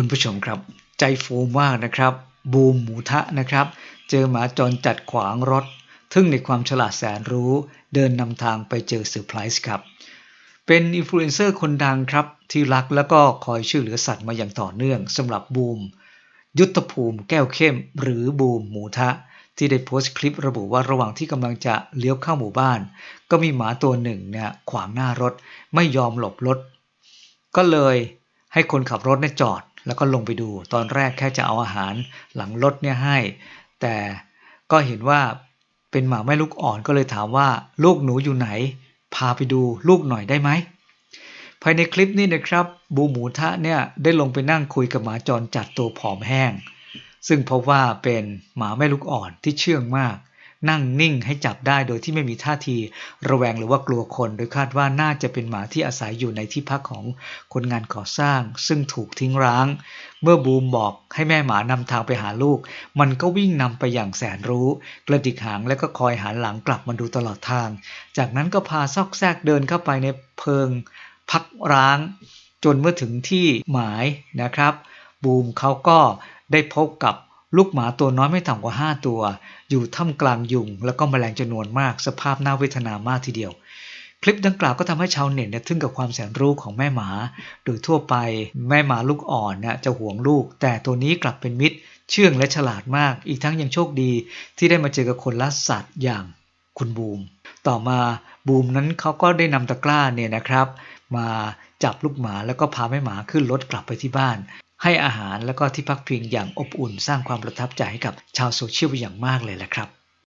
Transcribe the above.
คุณผู้ชมครับ ใจฟูมากนะครับ บูมหมูทะนะครับ เจอหมาจรจัดขวางรถ ทึ่งในความฉลาดแสนรู้ เดินนำทางไปเจอเซอร์ไพรส์ครับ เป็นอินฟลูเอนเซอร์คนดังครับ ที่รักแล้วก็คอยช่วยเหลือสัตว์มาอย่างต่อเนื่องสำหรับบูม ยุทธภูมิแก้วเข้ม หรือบูมหมูทะที่ได้โพสต์คลิประบุว่าระหว่างที่กำลังจะเลี้ยวเข้าหมู่บ้าน ก็มีหมาตัวหนึ่งเนี่ยขวางหน้ารถไม่ยอมหลบรถ ก็เลยให้คนขับรถเนี่ยจอด แล้วก็ลงไปดู ตอนแรกแค่จะเอาอาหารหลังรถเนี่ยให้ แต่ก็เห็นว่าเป็นหมาแม่ลูกอ่อนก็เลยถามว่าลูกหนูอยู่ไหน พาไปดูลูกหน่อยได้ไหมภายในคลิปนี้นะครับบูหมูทะเนี่ยได้ลงไปนั่งคุยกับหมาจรจัดตัวผอมแห้ง ซึ่งพบว่าเป็นหมาแม่ลูกอ่อนที่เชื่องมาก นั่งนิ่งให้จับได้โดยที่ไม่มีท่าทีระแวงหรือว่ากลัวคน โดยคาดว่าน่าจะเป็นหมาที่อาศัยอยู่ในที่พักของคนงานก่อสร้าง ซึ่งถูกทิ้งร้าง เมื่อบูมบอกให้แม่หมานำทางไปหาลูก มันก็วิ่งนำไปอย่างแสนรู้ กระดิกหางแล้วก็คอยหันหลังกลับมาดูตลอดทาง จากนั้นก็พาซอกแซกเดินเข้าไปในเพิง พักร้าง จนเมื่อถึงที่หมายนะครับ บูมเขาก็ได้พบกับ ลูกหมาตัวน้อยไม่ต่ำกว่า 5 ตัว อยู่ท่ามกลางยุง แล้วก็แมลงจำนวนมากสภาพน่าเวทนามากทีเดียว คลิปดังกล่าวก็ทำให้ชาวเน็ตเนี่ยทึ่งกับความแสนรู้ของแม่หมา โดยทั่วไปแม่หมาลูกอ่อนน่ยจะห่วงลูก แต่ตัวนี้กลับเป็นมิตร เชื่องและฉลาดมาก อีกทั้งยังโชคดี ที่ได้มาเจอกับคนรักสัตว์อย่างคุณบูม ต่อมาบูมนั้นเขาก็ได้นำตะกร้าเนี่ยนะครับ มาจับลูกหมาแล้วก็พาแม่หมาขึ้นรถกลับไปที่บ้าน ให้อาหารแล้วก็ที่พักพิงอย่างอบอุ่นสร้างความประทับใจให้กับชาวโซเชียลอย่างมากเลยแหละครับ